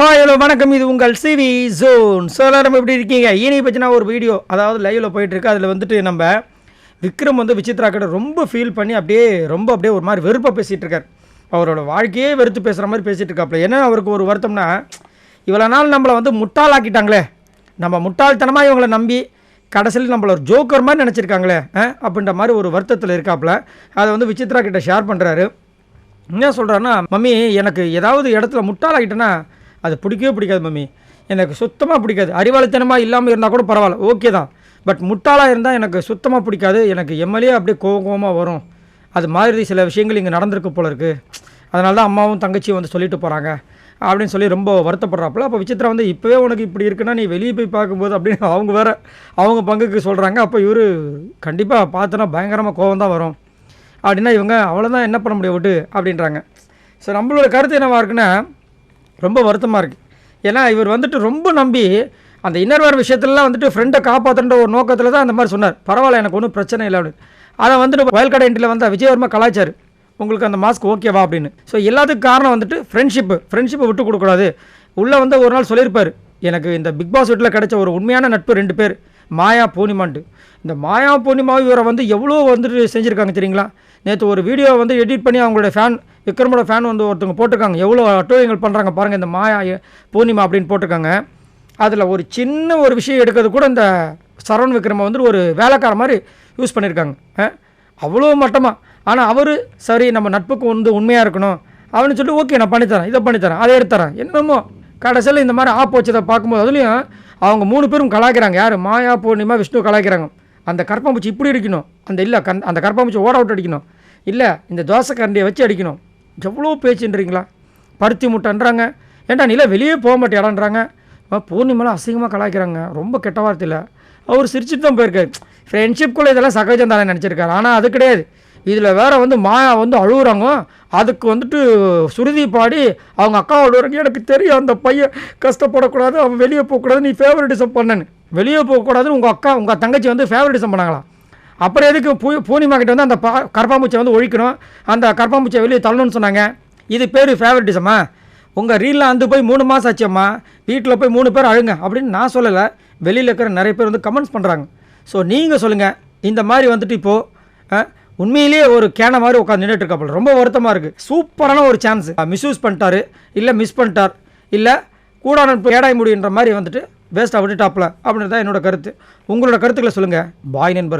Hi hello வணக்கம். இது உங்கள் சிவி ஜோன். ஸோ எல்லாரும் எப்படி இருக்கீங்க? இனி பற்றினா ஒரு வீடியோ அதாவது லைவில் போயிட்டுருக்கு. அதில் வந்துட்டு நம்ம விக்ரம் வந்து விசித்ரா கிட்ட ரொம்ப ஃபீல் பண்ணி அப்படியே ரொம்ப அப்படியே ஒரு மாதிரி வெறுப்பாக பேசிகிட்டு இருக்கார். அவரோட வாழ்க்கையே வெறுத்து பேசுகிற மாதிரி பேசிகிட்டு இருக்காப்புல என்ன அவருக்கு ஒரு வருத்தம்னா இவ்வளோ நாள் நம்மளை வந்து முட்டாளாக்கிட்டாங்களே. நம்ம முட்டாள்தனமாக இவங்களை நம்பி கடைசியில் நம்மள ஒரு ஜோக்கர் மாதிரி நினச்சிருக்காங்களே அப்படின்ற மாதிரி ஒரு வருத்தத்தில் இருக்காப்புல அதை வந்து விசித்ரா கிட்ட ஷேர் பண்ணுறாரு என்ன சொல்கிறாருன்னா மம்மி எனக்கு ஏதாவது இடத்துல முட்டாளாகிட்டேன்னா அது பிடிக்கவே பிடிக்காது மம்மி. எனக்கு சுத்தமாக பிடிக்காது. அறிவாளித்தனமாக இல்லாமல் இருந்தால் கூட பரவாயில்ல. ஓகே தான். பட் முட்டாளாக இருந்தால் எனக்கு சுத்தமாக பிடிக்காது. எனக்கு எம்எல்ஏ அப்படியே கோவம் கோவமாக வரும். அது மாதிரி சில விஷயங்கள் இங்கே நடந்திருக்கு போல இருக்குது அதனால தான் அம்மாவும் தங்கச்சியும் வந்து சொல்லிட்டு போகிறாங்க அப்படின்னு சொல்லி ரொம்ப வருத்தப்படுறாப்புல. அப்போ விசித்ரா வந்து இப்போவே உனக்கு இப்படி இருக்குன்னா நீ வெளியே போய் பார்க்கும்போது அப்படின்னு அவங்க வேறு அவங்க பங்குக்கு சொல்கிறாங்க அப்போ இவர் கண்டிப்பாக பார்த்தோன்னா பயங்கரமாக கோவம் தான் வரும். அப்படின்னா இவங்க அவ்வளோதான் என்ன பண்ண முடியும்? விட்டு அப்படின்றாங்க. ஸோ நம்மளோட கருத்து என்னவாக இருக்குன்னா ரொம்ப வருத்தமாக இருக்குது ஏன்னா இவர் வந்துட்டு ரொம்ப நம்பி அந்த இன்னர்வேர் விஷயத்துலலாம் வந்துட்டு ஃப்ரெண்டை காப்பாற்றுன்ற ஒரு நோக்கத்தில் தான் அந்த மாதிரி சொன்னார். பரவாயில்ல எனக்கு ஒன்றும் பிரச்சனை இல்லை அப்படின்னு. அதை வந்துட்டு வயல்கடை இன்ட்டில் வந்து விஜயவர்மா கலாச்சார் உங்களுக்கு அந்த மாஸ்க் ஓகேவா அப்படின்னு. ஸோ எல்லாத்துக்கும் காரணம் வந்துட்டு ஃப்ரெண்ட்ஷிப்பு ஃப்ரெண்ட்ஷிப்பை விட்டு கொடுக்கூடாது உள்ளே வந்து ஒரு நாள் சொல்லியிருப்பார். எனக்கு இந்த பிக் பாஸ் வீட்டில் கிடைச்ச ஒரு உண்மையான நட்பு ரெண்டு பேர் மாயா பூர்ணிமான்ட்டு இந்த மாயா பூர்ணிமா இவரை வந்து எவ்வளோ வந்துட்டு செஞ்சுருக்காங்க தெரியுங்களா? நேற்று ஒரு வீடியோ வந்து எடிட் பண்ணி அவங்களோட ஃபேன் விக்ரமோட ஃபேன் வந்து ஒருத்தவங்க போட்டிருக்காங்க. எவ்வளோ அட்டோயங்கள் பண்ணுறாங்க பாருங்கள் இந்த மாயா பூர்ணிமா அப்படின்னு போட்டிருக்காங்க. அதில் ஒரு சின்ன ஒரு விஷயம் எடுக்கிறது கூட இந்த சரவண் விக்ரம வந்து ஒரு வேலைக்கார மாதிரி யூஸ் பண்ணியிருக்காங்க அவ்வளோ மட்டமாக ஆனால் அவர் சரி நம்ம நட்புக்கு வந்து உண்மையாக இருக்கணும். அவனு சொல்லி ஓகே நான் பண்ணித்தரேன். இதை பண்ணித்தரேன். அதை எடுத்துறேன் என்னமோ கடைசியில் இந்த மாதிரி ஆப் வச்சதை பார்க்கும்போது அதுலேயும் அவங்க மூணு பேரும் கலாய்க்கிறாங்க. யார்? மாயா பூர்ணிமா விஷ்ணு கலாய்க்கிறாங்க. அந்த கற்பம்பூச்சி இப்படி அடிக்கணும். அந்த இல்லை கண் அந்த கற்பம்பூச்சி ஓட அவுட் அடிக்கணும். இல்லை இந்த தோசை கரண்டியை வச்சு அடிக்கணும். எவ்வளோ பேச்சுன்றீங்களா? பருத்தி முட்டைன்றாங்க. ஏன்டா நில வெளியே போக மாட்டேடான்றாங்க பூர்ணிமெல்லாம் அசிங்கமாக கலாய்க்கிறாங்க. ரொம்ப கெட்ட வார்த்தையில். அவர் சிரிச்சுட்டு தான் போயிருக்காரு. ஃப்ரெண்ட்ஷிப்குள்ளே இதெல்லாம் சகஜம் தானே நினச்சிருக்காரு. ஆனால் அது கிடையாது. இதில் வேறு வந்து மாயா வந்து அழுகுறாங்க அதுக்கு வந்துட்டு சுருதி பாடி அவங்க அக்கா அழுகுறாங்க எனக்கு தெரியும். அந்த பையன் கஷ்டப்படக்கூடாது. அவன் வெளியே போகக்கூடாது. நீ ஃபேவரட்டிசம் பண்ணனு வெளியே போகக்கூடாதுன்னு உங்கள் அக்கா உங்கள் தங்கச்சி வந்து ஃபேவரட்டிசம் பண்ணாங்களா? அப்புறம் எதுக்கு பூ பூர்ணிமா கிட்ட வந்து அந்த பா கரப்பாம்பூச்சை வந்து ஒழிக்கணும்? அந்த கரப்பாம்பூச்சை வெளியே தள்ளணும்னு சொன்னாங்க. இது பேர் ஃபேவரட்டிசமா உங்கள் ரீலில் வந்து போய் மூணு மாதம் ஆச்சம்மா வீட்டில் போய் மூணு பேர் அழுங்க. அப்படின்னு நான் சொல்லலை. வெளியில் இருக்கிற நிறைய பேர் வந்து கமெண்ட்ஸ் பண்ணுறாங்க ஸோ நீங்கள் சொல்லுங்கள் இந்த மாதிரி வந்துட்டு இப்போது உண்மையிலேயே ஒரு கேன மாதிரி உட்காந்து நின்றுட்டு இருக்காப்புல ரொம்ப வருத்தமாக இருக்குது சூப்பரான ஒரு சான்ஸ் மிஸ்யூஸ் பண்ணிட்டாரு. இல்லை மிஸ் பண்ணிட்டார். இல்லை கூட நட்பு ஏடாய் முடியுன்ற மாதிரி வந்துட்டு வேஸ்ட்டாக விட்டுட்டாப்ல அப்படின்றது தான் என்னோட கருத்து. உங்களோட கருத்துக்களை சொல்லுங்கள் பாய் நண்பர்களே.